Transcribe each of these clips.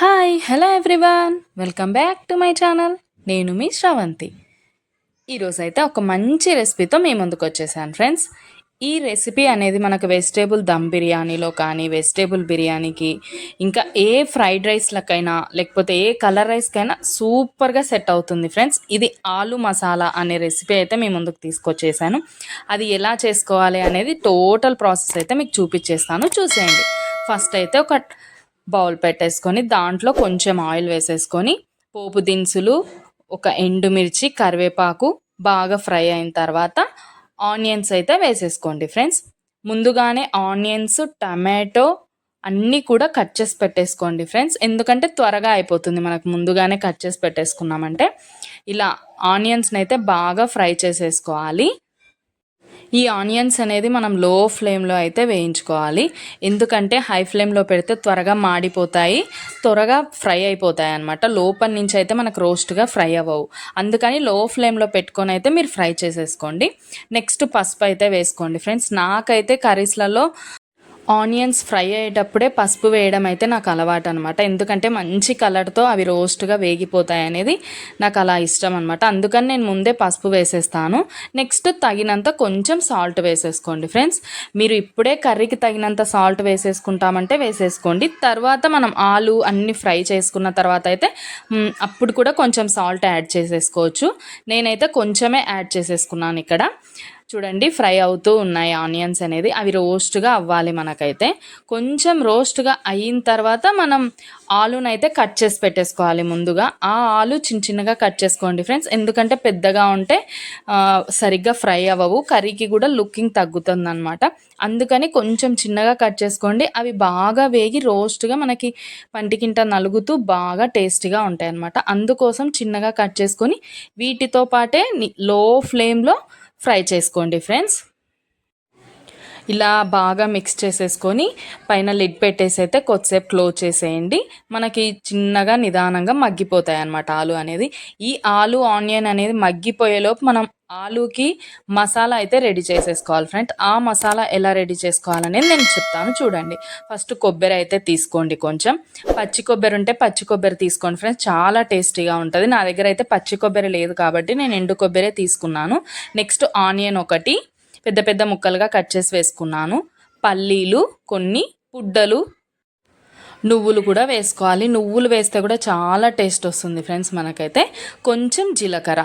Hi hello everyone welcome back to my channel నేను మీ శ్రావంతి. ఈరోజు అయితే ఒక మంచి రెసిపీతో మీ ముందుకు వచ్చేసాను ఫ్రెండ్స్ ఈ రెసిపీ అనేది మనకు వెజిటేబుల్ దమ్ బిర్యానీలో కానీ వెజిటేబుల్ బిర్యానీకి ఇంకా ఏ ఫ్రైడ్ రైస్లకైనా లేకపోతే ఏ కలర్ రైస్కైనా సూపర్గా సెట్ అవుతుంది ఫ్రెండ్స్ ఇది ఆలు మసాలా అనే రెసిపీ అయితే మీ ముందుకు తీసుకొచ్చేసాను. అది ఎలా చేసుకోవాలి అనేది టోటల్ ప్రాసెస్ అయితే మీకు చూపించేస్తాను. చూసేయండి. ఫస్ట్ అయితే ఒక బౌల్ పెట్టేసుకొని దాంట్లో కొంచెం ఆయిల్ వేసేసుకొని పోపు దినుసులు ఒక ఎండుమిర్చి కరివేపాకు బాగా ఫ్రై అయిన తర్వాత ఆనియన్స్ అయితే వేసేసుకోండి ఫ్రెండ్స్. ముందుగానే ఆనియన్స్ టమాటో అన్నీ కూడా కట్ చేసి పెట్టేసుకోండి ఫ్రెండ్స్. ఎందుకంటే త్వరగా అయిపోతుంది మనకు ముందుగానే కట్ చేసి పెట్టేసుకున్నామంటే. ఇలా ఆనియన్స్ని అయితే బాగా ఫ్రై చేసేసుకోవాలి. ఈ ఆనియన్స్ అనేది మనం లో ఫ్లేమ్లో అయితే వేయించుకోవాలి. ఎందుకంటే హై ఫ్లేమ్లో పెడితే త్వరగా మాడిపోతాయి త్వరగా ఫ్రై అయిపోతాయి అనమాట లోపల నుంచి అయితే మనకు రోస్ట్గా ఫ్రై అవ్వవు. అందుకని లో ఫ్లేమ్లో పెట్టుకొని అయితే మీరు ఫ్రై చేసేసుకోండి. నెక్స్ట్ పసుపు అయితే వేసుకోండి. ఫ్రెండ్స్ నాకైతే కర్రీస్లలో ఆనియన్స్ ఫ్రై అయ్యేటప్పుడే పసుపు వేయడం అయితే నాకు అలవాటు అనమాట ఎందుకంటే మంచి కలర్తో అవి రోస్ట్గా వేగిపోతాయి అనేది నాకు అలా ఇష్టం అనమాట అందుకని నేను ముందే పసుపు వేసేస్తాను. నెక్స్ట్ తగినంత కొంచెం సాల్ట్ వేసేసుకోండి ఫ్రెండ్స్. మీరు ఇప్పుడే కర్రీకి తగినంత సాల్ట్ వేసేసుకుంటామంటే వేసేసుకోండి. తర్వాత మనం ఆలు అన్ని ఫ్రై చేసుకున్న తర్వాత అయితే అప్పుడు కూడా కొంచెం సాల్ట్ యాడ్ చేసేసుకోవచ్చు. నేనైతే కొంచెమే యాడ్ చేసేసుకున్నాను ఇక్కడ. చూడండి ఫ్రై అవుతూ ఉన్నాయి ఆనియన్స్ అనేది. అవి రోస్ట్గా అవ్వాలి మనకైతే. కొంచెం రోస్ట్గా అయిన తర్వాత మనం ఆలునైతే కట్ చేసి పెట్టేసుకోవాలి ముందుగా. ఆ ఆలు చిన్న చిన్నగా కట్ చేసుకోండి ఫ్రెండ్స్. ఎందుకంటే పెద్దగా ఉంటే సరిగ్గా ఫ్రై అవ్వవు. కర్రీకి కూడా లుకింగ్ తగ్గుతుంది అనమాట అందుకని కొంచెం చిన్నగా కట్ చేసుకోండి. అవి బాగా వేగి రోస్ట్గా మనకి పంటికింట నలుగుతూ బాగా టేస్టీగా ఉంటాయి అనమాట అందుకోసం చిన్నగా కట్ చేసుకొని వీటితో పాటే లో ఫ్లేమ్లో ఫ్రై చేసుకోండి ఫ్రెండ్స్. ఇలా బాగా మిక్స్ చేసేసుకొని పైన లిడ్ పెట్టేసి అయితే కొద్దిసేపు క్లోజ్ చేసేయండి. మనకి చిన్నగా నిదానంగా మగ్గిపోతాయి అన్నమాట ఆలు అనేది. ఈ ఆలు ఆనియన్ అనేది మగ్గిపోయేలోపు మనం ఆలూకి మసాలా అయితే రెడీ చేసేసుకోవాలి ఫ్రెండ్ ఆ మసాలా ఎలా రెడీ చేసుకోవాలనేది నేను చెప్తాను చూడండి. ఫస్ట్ కొబ్బరి అయితే తీసుకోండి కొంచెం. పచ్చి కొబ్బరి ఉంటే పచ్చి కొబ్బరి తీసుకోండి ఫ్రెండ్స్ చాలా టేస్టీగా ఉంటుంది. నా దగ్గర అయితే పచ్చి కొబ్బరి లేదు కాబట్టి నేను ఎండు కొబ్బరే తీసుకున్నాను. నెక్స్ట్ ఆనియన్ ఒకటి పెద్ద పెద్ద ముక్కలుగా కట్ చేసి వేసుకున్నాను. పల్లీలు కొన్ని పుడ్డలు నువ్వులు కూడా వేసుకోవాలి. నువ్వులు వేస్తే కూడా చాలా టేస్ట్ వస్తుంది ఫ్రెండ్స్ మనకైతే. కొంచెం జీలకర్ర.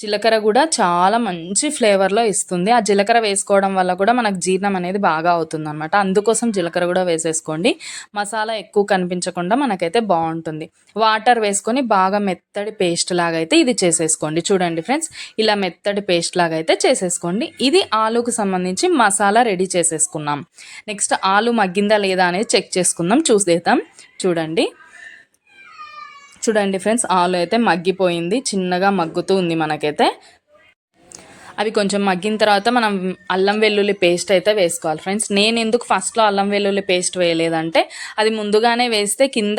జీలకర్ర కూడా చాలా మంచి ఫ్లేవర్లో ఇస్తుంది. ఆ జీలకర్ర వేసుకోవడం వల్ల కూడా మనకు జీర్ణం అనేది బాగా అవుతుంది అనమాట అందుకోసం జీలకర్ర కూడా వేసేసుకోండి. మసాలా ఎక్కువ కనిపించకుండా మనకైతే బాగుంటుంది. వాటర్ వేసుకొని బాగా మెత్తడి పేస్ట్ లాగా అయితే ఇది చేసేసుకోండి. చూడండి ఫ్రెండ్స్ ఇలా మెత్తడి పేస్ట్ లాగా అయితే చేసేసుకోండి. ఇది ఆలుకు సంబంధించి మసాలా రెడీ చేసేసుకున్నాం. నెక్స్ట్ ఆలు మగ్గిందా లేదా అనేది చెక్ చేసుకుందాం. చూసేద్దాం. చూడండి. చూడండి ఫ్రెండ్స్ ఆలు అయితే మగ్గిపోయింది చిన్నగా మగ్గుతూ ఉంది మనకైతే. అవి కొంచెం మగ్గిన తర్వాత మనం అల్లం వెల్లుల్లి పేస్ట్ అయితే వేసుకోవాలి ఫ్రెండ్స్. నేను ఎందుకు ఫస్ట్లో అల్లం వెల్లుల్లి పేస్ట్ వేయలేదంటే అది ముందుగానే వేస్తే కింద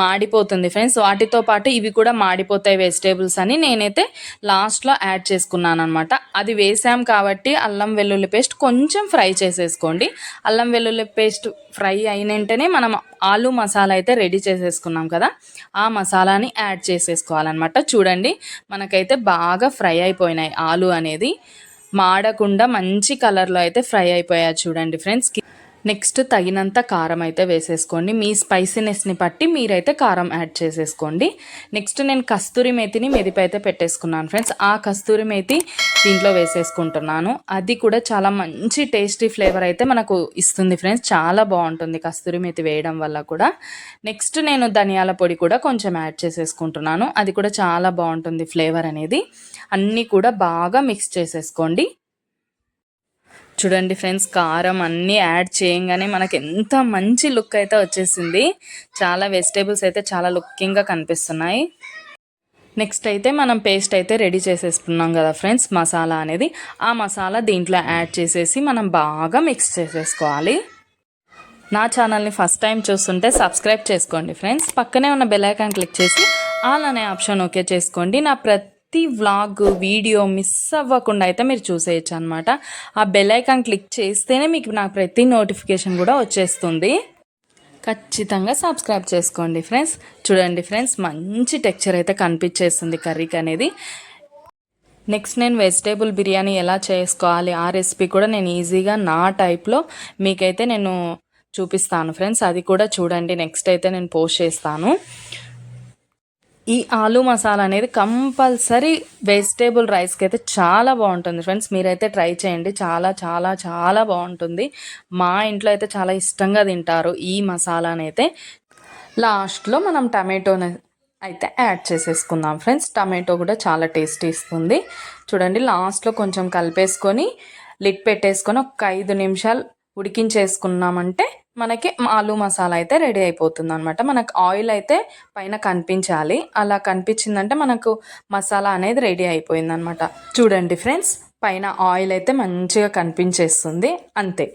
మాడిపోతుంది ఫ్రెండ్స్. వాటితో పాటు ఇవి కూడా మాడిపోతాయి వెజిటేబుల్స్ అని నేనైతే లాస్ట్లో యాడ్ చేసుకున్నాను అనమాట అది వేసాం కాబట్టి అల్లం వెల్లుల్లి పేస్ట్ కొంచెం ఫ్రై చేసేసుకోండి. అల్లం వెల్లుల్లి పేస్ట్ ఫ్రై అయిన వెంటనే మనం ఆలు మసాలా అయితే రెడీ చేసేసుకున్నాం కదా ఆ మసాలాని యాడ్ చేసేసుకోవాలన్నమాట. చూడండి మనకైతే బాగా ఫ్రై అయిపోయినాయి ఆలు అనేది. మాడకుండా మంచి కలర్లో అయితే ఫ్రై అయిపోయాయి చూడండి ఫ్రెండ్స్. నెక్స్ట్ తగినంత కారం అయితే వేసేసుకోండి. మీ స్పైసీనెస్ని బట్టి మీరైతే కారం యాడ్ చేసేసుకోండి. నెక్స్ట్ నేను కస్తూరి మేతిని మెదిపి అయితే పెట్టేసుకున్నాను ఫ్రెండ్స్. ఆ కస్తూరి మేతి దీంట్లో వేసేసుకుంటున్నాను. అది కూడా చాలా మంచి టేస్టీ ఫ్లేవర్ అయితే మనకు ఇస్తుంది ఫ్రెండ్స్. చాలా బాగుంటుంది కస్తూరి మేతి వేయడం వల్ల కూడా. నెక్స్ట్ నేను ధనియాల పొడి కూడా కొంచెం యాడ్ చేసేసుకుంటున్నాను. అది కూడా చాలా బాగుంటుంది ఫ్లేవర్ అనేది. అన్నీ కూడా బాగా మిక్స్ చేసేసుకోండి. చూడండి ఫ్రెండ్స్ కారం అన్నీ యాడ్ చేయంగానే మనకి ఎంత మంచి లుక్ అయితే వచ్చేసింది. చాలా వెజిటేబుల్స్ అయితే చాలా లుకింగ్గా కనిపిస్తున్నాయి. నెక్స్ట్ అయితే మనం పేస్ట్ అయితే రెడీ చేసేసుకున్నాం కదా ఫ్రెండ్స్ మసాలా అనేది. ఆ మసాలా దీంట్లో యాడ్ చేసేసి మనం బాగా మిక్స్ చేసేసుకోవాలి. నా ఛానల్ని ఫస్ట్ టైం చూస్తుంటే సబ్స్క్రైబ్ చేసుకోండి ఫ్రెండ్స్. పక్కనే ఉన్న బెల్ ఐకాన్ క్లిక్ చేసి ఆల్ అనే ఆప్షన్ ఓకే చేసుకోండి. నా ప్రతి ప్రతి వ్లాగ్ వీడియో మిస్ అవ్వకుండా అయితే మీరు చూసేయచ్చు అనమాట ఆ బెల్ ఐకాన్ క్లిక్ చేస్తేనే మీకు నాకు ప్రతి నోటిఫికేషన్ కూడా వచ్చేస్తుంది. ఖచ్చితంగా సబ్స్క్రైబ్ చేసుకోండి ఫ్రెండ్స్ చూడండి ఫ్రెండ్స్ మంచి టెక్చర్ అయితే కనిపించేస్తుంది కర్రీకి అనేది. నెక్స్ట్ నేను వెజిటేబుల్ బిర్యానీ ఎలా చేసుకోవాలి ఆ రెసిపీ కూడా నేను ఈజీగా నా టైప్లో మీకైతే నేను చూపిస్తాను ఫ్రెండ్స్ అది కూడా చూడండి నెక్స్ట్ అయితే నేను పోస్ట్ చేస్తాను. ఈ ఆలు మసాలా అనేది కంపల్సరీ వెజిటేబుల్ రైస్కి అయితే చాలా బాగుంటుంది. ఫ్రెండ్స్ మీరైతే ట్రై చేయండి. చాలా చాలా చాలా బాగుంటుంది. మా ఇంట్లో అయితే చాలా ఇష్టంగా తింటారు ఈ మసాలాని అయితే. లాస్ట్లో మనం టమాటోని అయితే యాడ్ చేసేసుకుందాం. ఫ్రెండ్స్ టమాటో కూడా చాలా టేస్ట్ ఇస్తుంది చూడండి లాస్ట్లో కొంచెం కలిపేసుకొని లిడ్ పెట్టేసుకొని ఒక ఐదు నిమిషాలు ఉడికించేసుకున్నామంటే మనకి ఆలు మసాలా అయితే రెడీ అయిపోతుంది అనమాట మనకు ఆయిల్ అయితే పైన కనిపించాలి. అలా కనిపించిందంటే మనకు మసాలా అనేది రెడీ అయిపోయింది అనమాట చూడండి ఫ్రెండ్స్ పైన ఆయిల్ అయితే మంచిగా కనిపించేస్తుంది. అంతే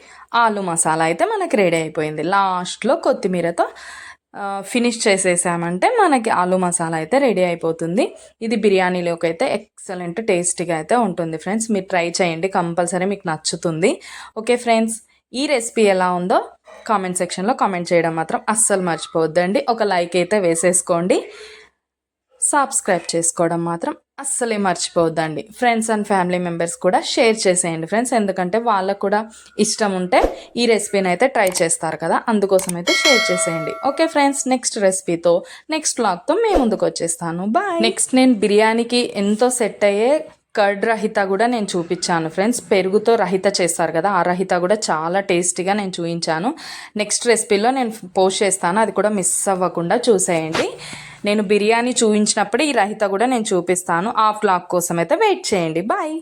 ఆలు మసాలా అయితే మనకి రెడీ అయిపోయింది. లాస్ట్లో కొత్తిమీరతో ఫినిష్ చేసేసామంటే మనకి ఆలు మసాలా అయితే రెడీ అయిపోతుంది. ఇది బిర్యానీలోకి అయితే ఎక్సలెంట్ టేస్టీగా అయితే ఉంటుంది ఫ్రెండ్స్. మీరు ట్రై చేయండి కంపల్సరీ మీకు నచ్చుతుంది. ఓకే ఫ్రెండ్స్ ఈ రెసిపీ ఎలా ఉందో కామెంట్ సెక్షన్లో కామెంట్ చేయడం మాత్రం అస్సలు మర్చిపోవద్దండి. ఒక లైక్ అయితే వేసేసుకోండి. సబ్స్క్రైబ్ చేసుకోవడం మాత్రం అస్సలే మర్చిపోవద్దండి. ఫ్రెండ్స్ అండ్ ఫ్యామిలీ మెంబర్స్ కూడా షేర్ చేసేయండి ఫ్రెండ్స్ ఎందుకంటే వాళ్ళకు కూడా ఇష్టం ఉంటే ఈ రెసిపీని అయితే ట్రై చేస్తారు కదా. అందుకోసం అయితే షేర్ చేసేయండి. ఓకే ఫ్రెండ్స్ నెక్స్ట్ రెసిపీతో నెక్స్ట్ బ్లాగ్తో మేము ముందుకు వచ్చేస్తాను. బాయ్ నెక్స్ట్ నేను బిర్యానీకి ఎంతో సెట్ అయ్యే కర్డ్ రహిత కూడా నేను చూపించాను ఫ్రెండ్స్. పెరుగుతో రహిత చేస్తారు కదా ఆ రహిత కూడా చాలా టేస్టీగా నేను చూపించాను. నెక్స్ట్ రెసిపీలో నేను పోస్ట్ చేస్తాను అది కూడా మిస్ అవ్వకుండా చూసేయండి. నేను బిర్యానీ చూపించినప్పుడు ఈ రహిత కూడా నేను చూపిస్తాను. ఆ ఫ్లాగ్ కోసం అయితే వెయిట్ చేయండి. బాయ్.